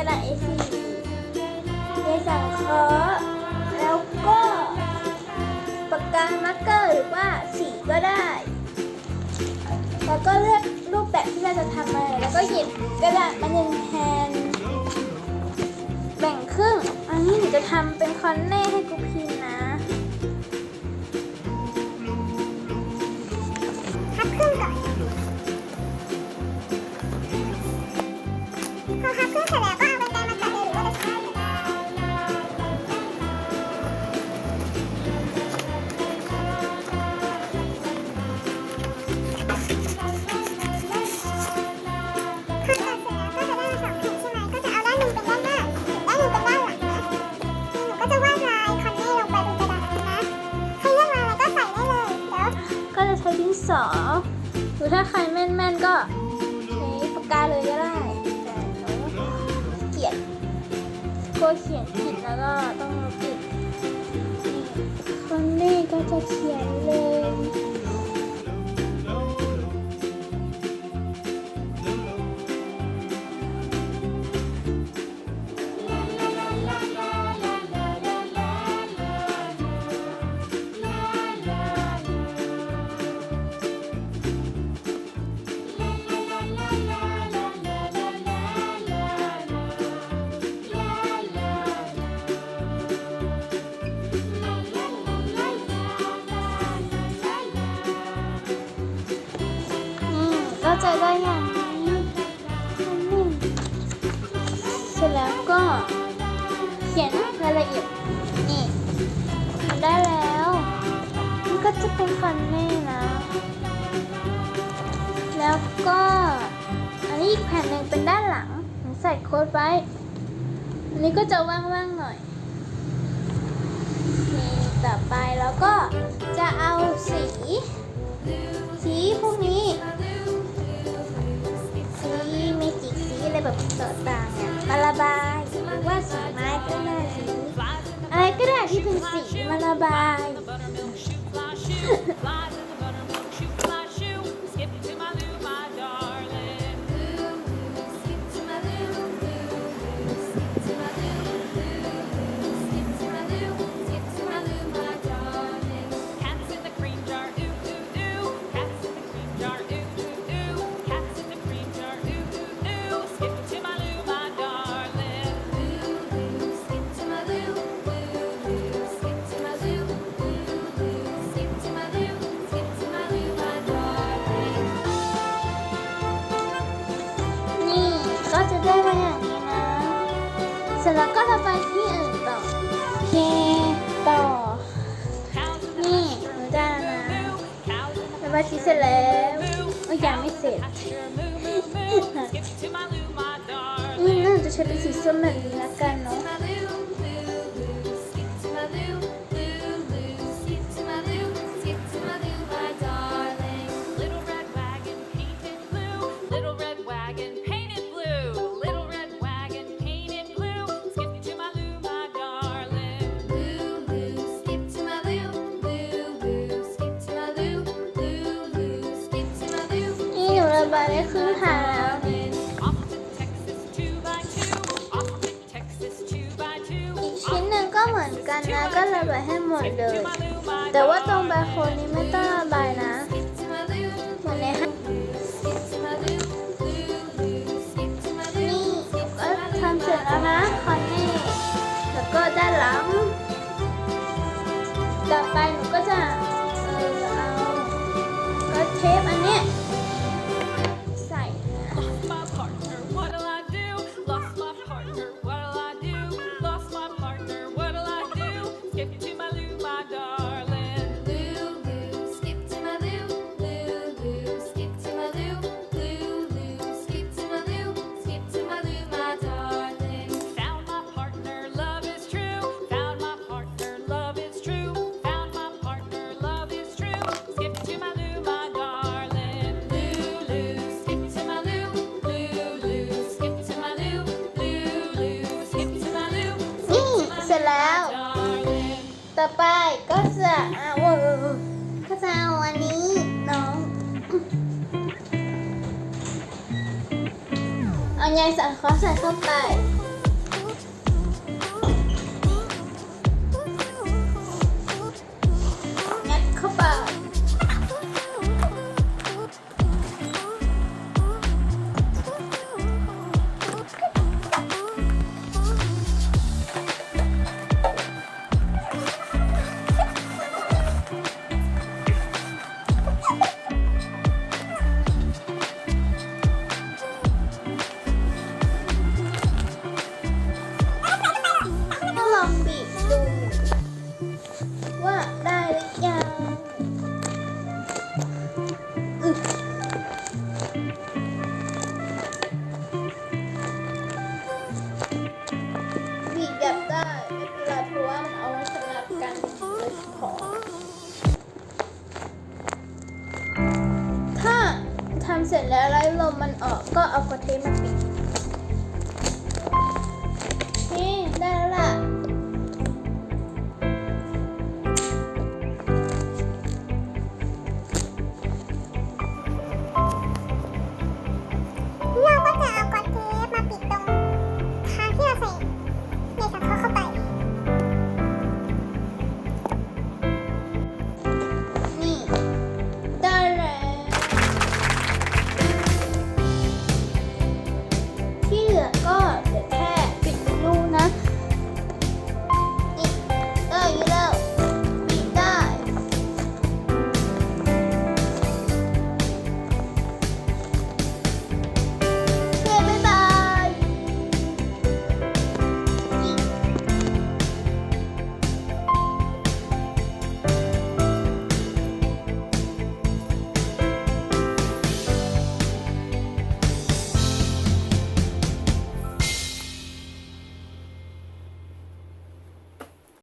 ระดาษ A4 ยายสังเคราะห์แล้วก็ปากกามาร์กเกอร์หรือว่าสีก็ได้ แล้วก็เลือกรูปแบบที่เราจะทำมาแล้วก็หยิบกระดาษมาหนึ่งแผ่นแบ่งครึ่ง อันนี้หนูจะทำเป็นคอนเน่ให้กูพิม ช้ดินสอหรือถ้าใครแม่นๆก็ใช้ปากกาเลยก็ได้ แต่หนูเกียดกลัวเขียนผิดแล้วก็ต้องลบอีกนี่คนนี้ก็จะเขียนเลย นี่ก็จะได้อย่างนี้อันนี้เสร็จแล้วก็เขียนรายละเอียดนี่ได้แล้วมันก็จะเป็นคอนเน่นะ แล้วก็อันนี้อีกแผ่นหนึ่งเป็นด้านหลังใส่โค้ดไว้อันนี้ก็จะว่างๆหน่อยนี่ต่อไปแล้วก็จะเอาสี สีพวกนี้ สีเมจิกสีอะไรแบบต่างๆเนี่ยมาระบายหรือว่าสีไม้ก็ได้สีอะไรก็ได้ที่เป็นสีมาระบาย ร็จแล้วก็จะไปที่อื่นต่อโอเคต่อ นี่หนูได้แล้วนะ moo cows in the ระบายสีเสร็จแล้วเอ้ยยังไม่เสร็จอืมน่าจะใช้เป็นสีส้มแบบนี้ละกันเนาะ นี่หนูระบายได้ครึ่งทางแล้วอีกชิ้นหนึ่งก็เหมือนกันนะ ก็ระบายให้หมดเลย แต่ว่าตรงใบโคนนี้ไม่ต้องระบายนะเหมือนในห้าง skip to my loo, loo, loo, skip to my นี่ loo, หนูก็ทำเสร็จแล้วนะคอนนี่ แล้วก็ด้านหลัง ต่อไปหนูก็จะเอาก็เทปอัน จแล้ว ต่อไปก็จะเอาก็จะเอาอันนี้น้องเอายายสังเขาใส่เข้าไปำเสร็จแล้วไล่ลมมันออกก็เอากระเทมมาปิดนี่ได้แล้วล่ะ